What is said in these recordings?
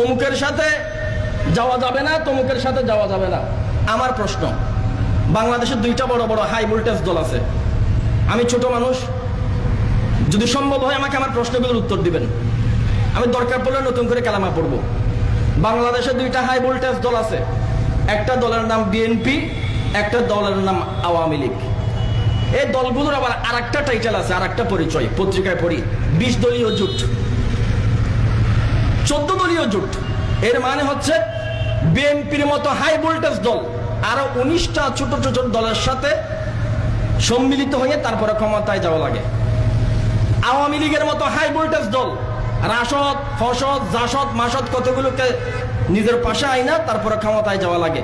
অমুকের সাথে যাওয়া যাবে না, তমুকের সাথে যাওয়া যাবে না। আমার প্রশ্ন, বাংলাদেশের দুইটা বড় বড় হাই ভোল্টেজ দল আছে। আমি ছোট মানুষ, যদি সম্ভব হয় আমাকে আমার প্রশ্নগুলোর উত্তর দিবেন। আমি দরকার পড়লে নতুন করে কালামা পড়ব। বাংলাদেশে দুইটা হাই ভোল্টেজ দল আছে। একটা দলের নাম বিএনপি একটা দলের নাম আওয়ামী লীগ। এই দলগুলোর আবার আর একটা টাইটেল আছে আর একটা পরিচয়, পত্রিকায় পড়ি। বিশ দলীয় জোট। চোদ্দ দলীয় জোট। এর মানে হচ্ছে বিএনপির মতো হাই ভোল্টেজ দল আরও উনিশটা ছোট ছোট দলের সাথে সম্মিলিত হয়ে তারপরে ক্ষমতায় যাওয়া লাগে। আওয়ামী লীগের মতো হাই ভোল্টেজ দল রাসদ ফসদ, জাসদ, মাসদ কতগুলোকে নিজের পাশে আইনা তারপরে ক্ষমতায় যাওয়া লাগে।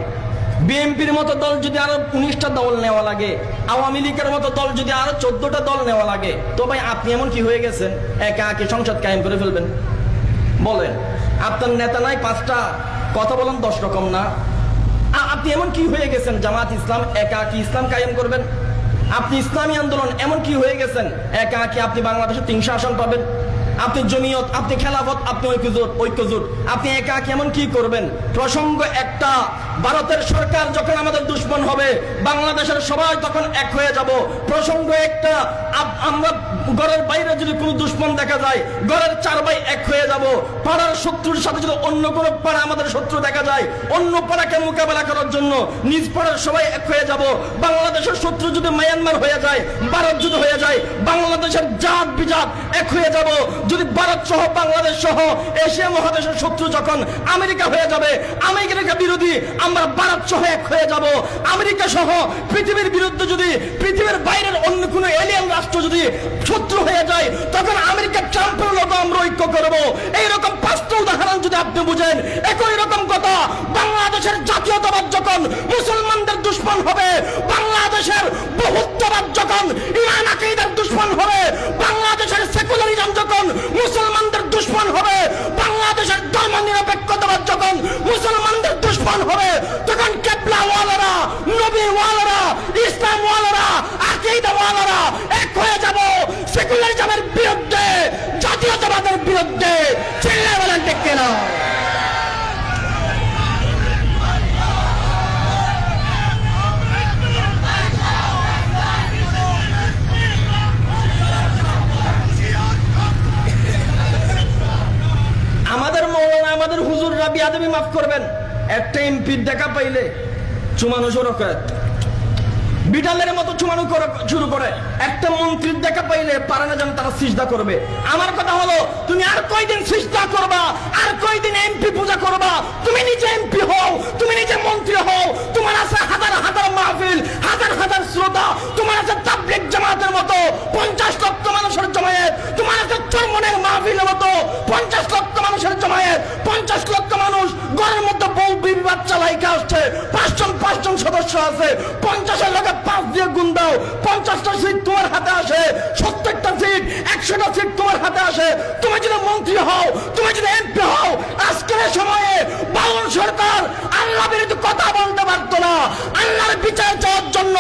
বিএনপির মতো দল যদি আরও উনিশটা দল নেওয়া লাগে, আওয়ামী লীগের মতো দল যদি আরও চোদ্দটা দল নেওয়া লাগে, তো ভাই আপনি এমন কি হয়ে গেছেন? একা একে সংসদ কায়েম করে ফেলবেন। বলেন আপনার নেতা নাই, পাঁচটা কথা বলেন, দশ রকম না। আপনি এমন কি হয়ে গেছেন, জামাত ইসলাম একা কি ইসলাম কায়েম করবেন? আপনি ইসলামী আন্দোলন এমন কি হয়ে গেছেন, একা কি আপনি বাংলাদেশে তিনশো আসন পাবেন? আপনি জমিয়ত, আপনি খেলাফত, আপনি ঐক্যজোট ঐক্যজোট। আপনি একা কেমন কি করবেন? প্রসঙ্গ একটা ভারতের সরকার যখন আমাদের দুশ্মন হবে, বাংলাদেশের সবাই তখন এক হয়ে যাব। প্রসঙ্গ একটা আমরা ঘরের বাইরে যদি কোনো দুশ্মন দেখা যায়, ঘরের চার ভাই এক হয়ে যাব। পাড়ার শত্রুর সাথে যদি অন্য কোনো পাড়া আমাদের শত্রু দেখা যায়, অন্য পাড়াকে মোকাবেলা করার জন্য নিজ পাড়ার সবাই এক হয়ে যাব। বাংলাদেশের শত্রু যদি মায়ানমার হয়ে যায়, ভারত যদি হয়ে যায়, বাংলাদেশের জাত বিজাত এক হয়ে যাব। যদি ভারত সহ বাংলাদেশ সহ এশিয়া মহাদেশের শত্রু যখন আমেরিকা হয়ে যাবে আমেরিকা বিরোধী আমরা ভারত সহ এক হয়ে যাব। আমেরিকা সহ পৃথিবীর বিরুদ্ধে যদি পৃথিবীর বাইরের অন্য কোনো এলিয়ান রাষ্ট্র যদি শত্রু হয়ে যায়, তখন আমেরিকা ট্রাম্পের লোক আমরা ঐক্য করব। এইরকম পাঁচটা উদাহরণ যদি আপনি বুঝেন, একই রকম কথা, বাংলাদেশের জাতীয়তাবাদ যখন মুসলমানদের দুশ্মন হবে, বাংলাদেশের বহুত্ববাদ যখন ইরান আকিদার দুশ্মন হবে, বাংলাদেশের সেকুলারিজম যখন মুসলমানদের দুশ্মন হবে বাংলাদেশের ধর্ম নিরপেক্ষতাবাদ যখন মুসলমানদের দুশ্মন হবে, তখন কেপলা ওয়ালারা নবী ওয়ালারা ইসলাম ওয়ালারা আকিদা ওয়ালারা এক হয়ে যাব। বিয়াদবি মাফ করবেন। একটা এমপির দেখা পাইলে চুমানো শুরু করে। বিড়ালের মতো চুমানো শুরু করে। একটা মন্ত্রীর দেখা পাইলে পারে না যেন তারা সিজদা করবে। আমার কথা হলো, তুমি আর কয়দিন সিজদা করবা, আর কয়দিন এমপি পূজা করবা? তুমি নিজে এমপি হও, তুমি নিজে মন্ত্রী হও, তোমার আছে হাজার হাজার মাহফিল, হাজার হাজার শ্রোতা, তোমার আছে তাবলিগ জামাতের মতো, পঞ্চাশ লক্ষ মানুষের জমায়েত, তোমার আছে চরমনের মাহফিলের মতো, পঞ্চাশ লক্ষ মানুষের জমায়েত, পঞ্চাশ লক্ষ ঘরের মধ্যে বউ, বিবি, বাচ্চা, লাইকা আসছে। পাঁচজন পাঁচজন সদস্য আছে। পঞ্চাশের লোকে পাঁচ দিয়ে গুণ দাও। পঞ্চাশটা সিট তোমার হাতে আসে। সত্তরটা সিট একশোটা সিট তোমার হাতে আসে। তুমি যদি মন্ত্রী হও, তুমি যদি এমপি হও, আজকের সময়ে বাউল সরকার আল্লাহ বিরুদ্ধে কথা বলতে পারতো না। আল্লাহর বিচার চাওয়ার জন্য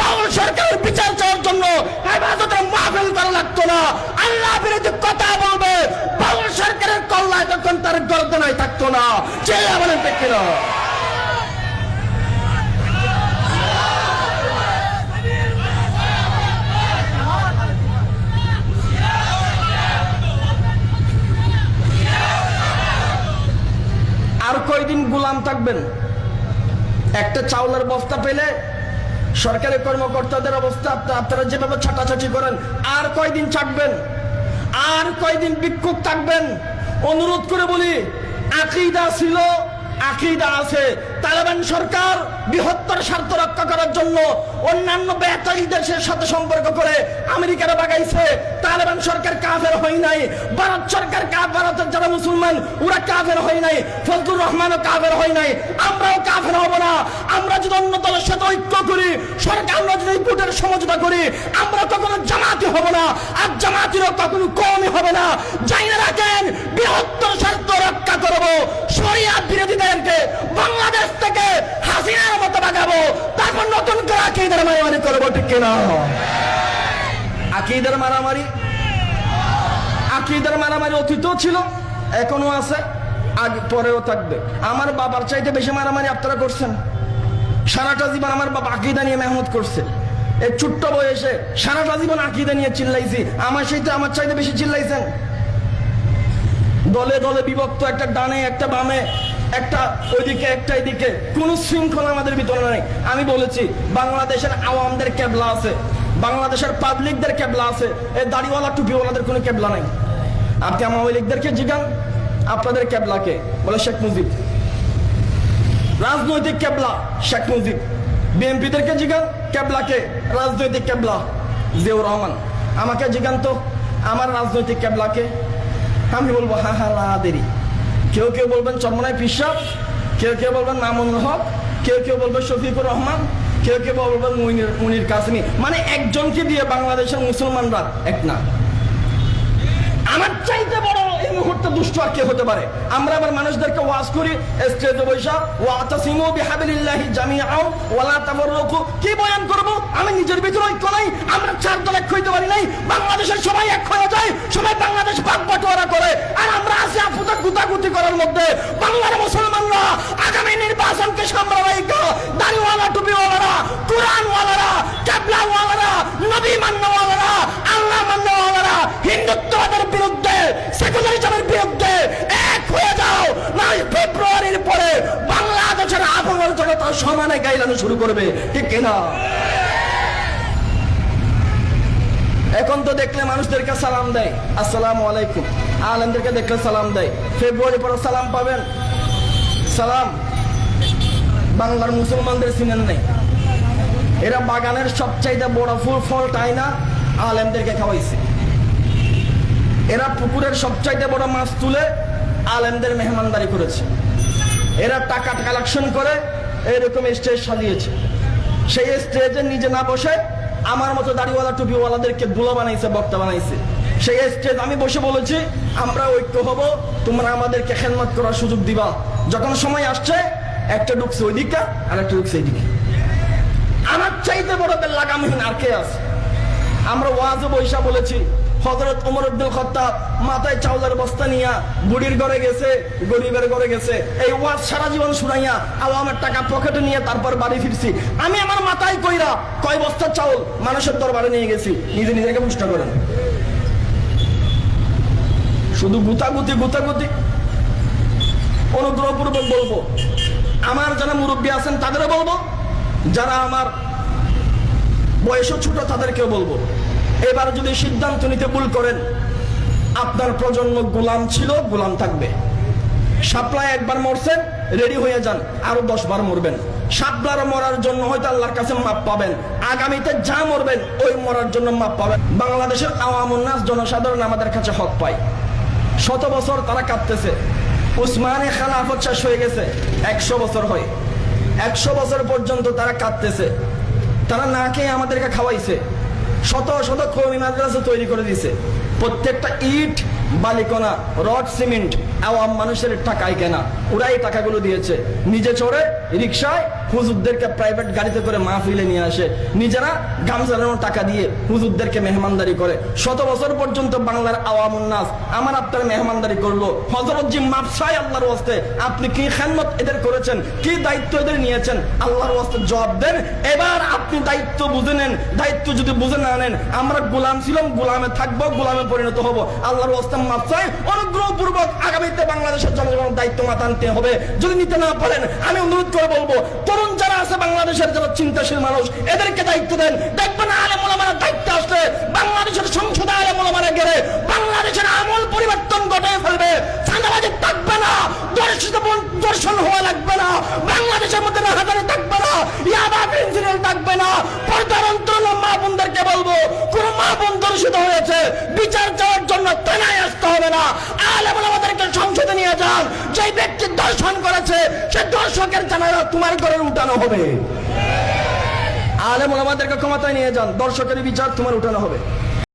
বাউল সরকারের বিচার চাওয়ার জন্য হেফাজতের মাহফিল করা লাগতো না আল্লাহ বিরুদ্ধে কথা বলবে বাউল সরকারের কল্যায় তখন তার গর্দনায় থাকতো না। চেয়ে বলেন না আর কয়দিন গোলাম থাকবেন? একটা চাউলের বস্তা পেলে সরকারি কর্মকর্তাদের অবস্থা আপনারা যেভাবে ছাটাছাটি করেন, আর কয়দিন ছাকবেন আর কয়দিন বিক্ষোভ থাকবেন? অনুরোধ করে বলি আকিদা ছিল আকিদা আছে। তালেবান সরকার বৃহত্তর স্বার্থ রক্ষা করার জন্য অন্যান্য বেতাই দেশের সাথে সম্পর্ক করে আমেরিকারা বাগাইছে। তালেবান সরকার কাফের হয় নাই। ভারত সরকার ভারতের যারা মুসলমান, ওরা কাফের হয় নাই। ফজলুর রহমানও কাফের হয় নাই। আমরাও কাফের হব না। আমরা যদি অন্য দলের সাথে ঐক্য করি, সরকার আমরা যদি ভোটের সমঝোতা করি, আমরা কখনো জামাতি হব না। আর জামাতিরও কখনো কমই হবে না। যাই রাখেন, বৃহত্তর স্বার্থ রক্ষা করব। শরিয়া বিরোধীদেরকে বাংলাদেশ থেকে হাসিনার মতো বাগাবো। তারপর নতুন করে আকিদার মারামারি করব, ঠিক কিনা? আকিদার মারামারি? আকিদার মারামারি অতীতও ছিল, এখনও আছে, আগে পরেও থাকবে। আমার বাবার চাইতে বেশি মারামারি আপনারা করছেন? সারাটা জীবন আমার বাবা আকিদা নিয়ে মেহনত করছে। এই ছোট্ট বয়সে সারাটা জীবন আকিদা নিয়ে চিল্লাইছি। আমার সাথে আমার চাইতে বেশি চিল্লাইছেন? দলে দলে বিভক্ত একটা ডানে, একটা বামে একটা ওইদিকে, একটা এদিকে। কোন শৃঙ্খলা আমাদের ভিতরে নেই। আমি বলেছি, বাংলাদেশের আওয়ামদের ক্যাবলা আছে। বাংলাদেশের পাবলিকদের কেবলা আছে। এই দাড়িওয়ালা, টুপিওয়ালাদের কোনো কেবলা নাই। আপনি আওয়ামী জিগান? আপনাদের কেবলাকে বলে শেখ মুজিব। রাজনৈতিক কেবলা শেখ মুজিব। বিএনপিদেরকে জিগান? কেবলাকে রাজনৈতিক কেবলা জিয়াউর রহমান। আমাকে জিগান তো। আমার রাজনৈতিক কেবলাকে আমি বলব, হা হা লা দেরি কেউ কেউ বলবেন চরমনায় পিসাব কেউ কেউ বলবেন মামুনুল হক, কেউ কেউ বলবে শফিকুর রহমান, কেউ কেউ বলবেন মুনির মুনির কাসমি। মানে একজনকে দিয়ে বাংলাদেশের মুসলমানরা এক না। আমার চাইতে বড় এই দুষ্ট আর কে হতে পারে। আমরা আবার মানুষদেরকে ওয়াজ করি, স্টেজে বৈশা ওয়া তাসিমু বিহাবিলিল্লাহি জামিআও, ওয়ালা তাফাররাকু কি বয়ান করব? আমি নিজের ভিতরে ঐক্য নাই, আমরা চার দল এক হইতে পারি নাই। বাংলাদেশের সবাই এক হয়ে যায়, সবাই বাংলাদেশ ভাগ বাটোয়ারা করে। আর আমরা আছি আপুতা গুতাগুতি করার মধ্যে। বাংলার মুসলমানরা আগামী নির্বাচনকে সামনে দাড়িওয়ালা, টুপিওয়ালারা, কোরআনওয়ালারা কেবলাওয়ালারা নবী মান্যওয়ালারা আল্লাহ মান্যওয়ালারা হিন্দুত্ববাদের বিরুদ্ধে সেকুলারিজমের বিরুদ্ধে এক হয়ে যাও না ফেব্রুয়ারির পরে বাংলাদেশের আপনের জনতা সমানে শুরু করবে? ঠিক কিনা? এখন তো দেখলে মানুষদেরকে সালাম দেয়। আসসালামু আলাইকুম। আলমদেরকে দেখলে সালাম দেয়। ফেব্রুয়ারি পরে সালাম পাবেন। সালাম। বাংলার মুসলমানদের চিনেন নেই। এরা বাগানের সবচাইতে বড় ফুল, ফল, টাইনা আলেমদেরকে খাওয়াইছে। এরা পুকুরের সবচাইতে বড় মাছ তুলে আলেমদের মেহমানদারি করেছে। এরা টাকা কালেকশন করে এরকম স্টেজ সাজিয়েছে। সেই স্টেজে নিজে না বসে আমার মতো দাড়িওয়ালা টুপিওয়ালাদেরকে দুলা বানাইছে, বক্তা বানাইছে। সেই স্টেজ আমি বসে বলেছি, আমরা ঐক্য হব, তোমরা আমাদেরকে খেদমত করার সুযোগ দিবা। যখন সময় আসছে, একটা ঢুকছে ওইদিকে আর একটা ঢুকছে এইদিকে। আমার চাইতে বড় লাগামহীন আর কে আছে? আমরা ওয়াজে বৈশা বলেছি হজরত উমর আব্দুল খত্তাব মাথায় চাউলের বস্তা নিয়া বুড়ির ঘরে গেছে, গরিবের ঘরে গেছে। এই ওয়াজ সারা জীবন শুনাইয়া আওয়ামের টাকা পকেটে নিয়ে তারপর বাড়ি ফিরছি। আমি আমার মাথায় কইরা কয় বস্তা চাউল মানুষের দরবারে নিয়ে গেছি, নিজে নিজেকে পুষ্ট করেন। শুধু গুতাগুতি গুতাগুতি। অনুগ্রহপূর্বক বলব, আমার যারা মুরব্বী আছেন তাদেরও বলব, যারা আমার বয়সও ছোট তাদেরকেও বলব। এবার যদি সিদ্ধান্ত নিতে ভুল করেন, আপনার প্রজন্ম গোলাম ছিল, গোলাম থাকবে। সাপ্লাই একবার মরছেন, রেডি হয়ে যান, আরও দশ বার মরবেন। সাপলার মরার জন্য হয়তো আল্লাহর কাছে মাপ পাবেন। আগামীতে যা মরবেন, ওই মরার জন্য মাপ পাবেন। বাংলাদেশের আওয়ামুন্নাস জনসাধারণ আমাদের কাছে হক পায়। শত বছর তারা কাঁদতেছে। উসমানে খালাফত শেষ হয়ে গেছে। একশো বছর হয়। একশো বছর পর্যন্ত তারা কাঁদতেছে। তারা না খেয়ে আমাদেরকে খাওয়াইছে। শত শত কৌমি মাদ্রাসা তৈরি করে দিছে। প্রত্যেকটা ইট, বালিকণা, রড, সিমেন্ট, আওয়াম মানুষের টাকায় কেনা। ওরাই টাকাগুলো দিয়েছে। নিজে চড়ে রিক্সায় হুজুরদেরকে প্রাইভেট গাড়িতে করে মাহফিলে নিয়ে আসে। নিজেরা গামছালানোর টাকা দিয়ে হুজুরদেরকে মেহমানদারি করে। শত বছর পর্যন্ত বাংলার আওয়াম উন্নাস। আমার আপনার মেহমানদারি করল। হজরত মাপসাই আল্লাহর ওয়াস্তে, আপনি কি খেদমত এদের করেছেন? কি দায়িত্ব এদের নিয়েছেন? আল্লাহর ওয়াস্তে জবাব দেন। এবার আপনি দায়িত্ব বুঝে নেন। দায়িত্ব যদি বুঝে না নেন, আমরা গোলাম ছিলাম, গোলামে থাকব, গোলামে পরিণত হব। আল্লাহর ওয়াস্তে মাপসাই অনুগ্রহপূর্বক আগামীতে বাংলাদেশের জনগণের দায়িত্ব মাথা আনতে হবে। যদি নিতে না পারেন, আমি অনুরোধ করে বলব, তরুণ যারা আছে বাংলাদেশের যারা চিন্তাশীল মানুষ, এদেরকে দায়িত্ব দেন। দেখবেন আলে দায়িত্ব আসলে বাংলাদেশের সংসদে আলে গেলে বাংলাদেশের আমল পরিবর্তন ঘটে ফেলবে। থাকবে না দর্শন হওয়া লাগবে না, বাংলাদেশের মধ্যে হাজারে থাকবে না, ইয়াবা প্রিন্সিপাল থাকবে না পর্দার বোন হয়েছে। বিচার চাওয়ার জন্য থানায় আসতে হবে না। আলে মোলামাদেরকে সংসদে নিয়ে যান। যে ব্যক্তি দর্শন করেছে, সে দর্শকের জানায় তোমার ঘরে উঠানো হবে। আলেম আমাদেরকে ক্ষমতায় নিয়ে যান। দর্শকের বিচার তোমার উঠানো হবে।